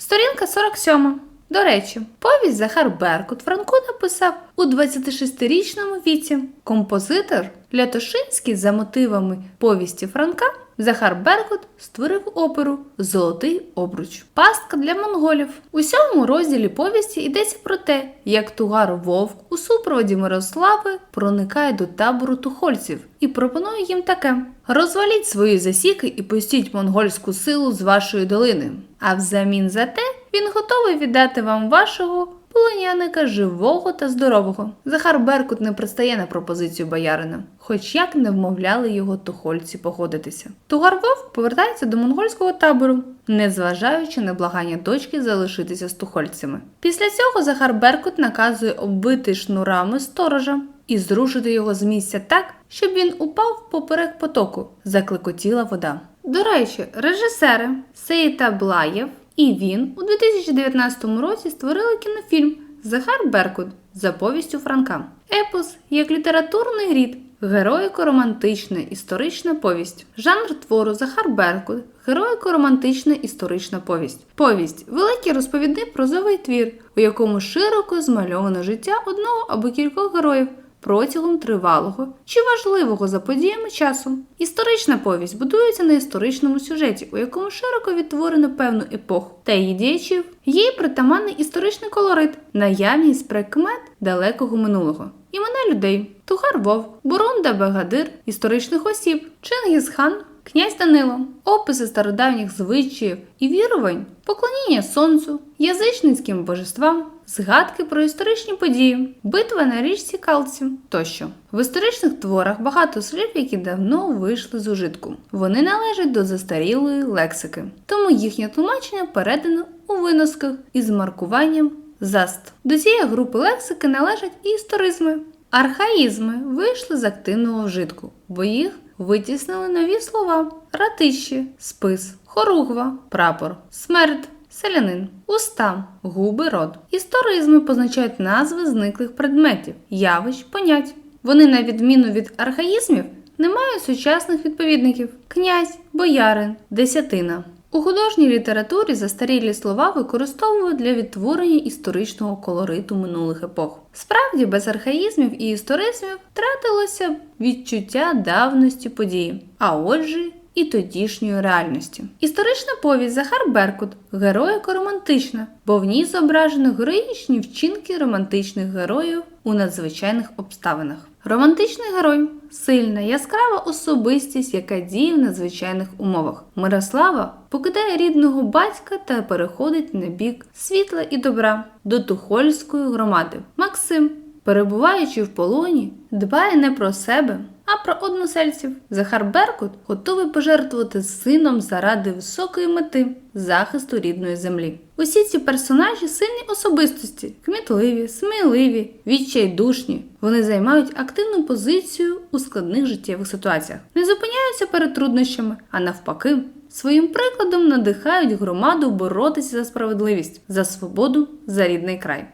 Сторінка 47. До речі, повість Захар Беркут Франко написав у 26-річному віці. Композитор Лятошинський за мотивами повісті Франка Захар Беркут створив оперу Золотий обруч. Пастка для монголів. У сьомому розділі повісті йдеться про те, як тугар Вовк у супроводі Мирослави проникає до табору тухольців і пропонує їм таке: розваліть свої засіки і пустіть монгольську силу з вашої долини. А взамін за те він готовий віддати вам вашого полоняника живого та здорового. Захар Беркут не пристає на пропозицію боярина, хоч як не вмовляли його тухольці погодитися. Тугар Вовк повертається до монгольського табору, незважаючи на благання дочки залишитися з тухольцями. Після цього Захар Беркут наказує оббити шнурами сторожа і зрушити його з місця так, щоб він упав поперек потоку. Заклекотіла вода. До речі, режисери Сейта Блаєв і він у 2019 році створили кінофільм Захар Беркут за повістю Франка. Епос як літературний рід, героїко-романтична історична повість. Жанр твору Захар Беркут, героїко-романтична історична повість. Повість великий розповідний прозовий твір, у якому широко змальовано життя одного або кількох героїв протягом тривалого чи важливого за подіями часу. Історична повість будується на історичному сюжеті, у якому широко відтворено певну епоху та її діячів. Їй притаманний історичний колорит, наявність прикмет далекого минулого. Імена людей Тугар Вовк, Бурунда Багадир, історичних осіб, Чингісхан, Князь Данило, описи стародавніх звичаїв і вірувань, поклоніння сонцю, язичницьким божествам, згадки про історичні події, битва на річці Калці тощо. В історичних творах багато слів, які давно вийшли з ужитку. Вони належать до застарілої лексики, тому їхнє тлумачення передано у виносках із маркуванням заст. До цієї групи лексики належать і історизми. Архаїзми вийшли з активного вжитку, бо їх витіснили нові слова: ратищі, спис, хоругва, прапор, смерть, селянин, уста, губи, рот. Історизми позначають назви зниклих предметів, явищ, понять. Вони, на відміну від архаїзмів, не мають сучасних відповідників: князь, боярин, десятина. У художній літературі застарілі слова використовують для відтворення історичного колориту минулих епох. Справді, без архаїзмів і історизмів втратилося відчуття давності події, а отже, і тодішньої реальності. Історична повість Захар Беркут героїко-романтична, бо в ній зображено героїчні вчинки романтичних героїв у надзвичайних обставинах. Романтичний герой сильна, яскрава особистість, яка діє в надзвичайних умовах. Мирослава покидає рідного батька та переходить на бік світла і добра до Тухольської громади. Максим, перебуваючи в полоні, дбає не про себе, а про односельців. Захар Беркут готовий пожертвувати сином заради високої мети захисту рідної землі. Усі ці персонажі сильні особистості, кмітливі, сміливі, відчайдушні. Вони займають активну позицію у складних життєвих ситуаціях, не зупиняються перед труднощами, а навпаки, своїм прикладом надихають громаду боротися за справедливість, за свободу, за рідний край.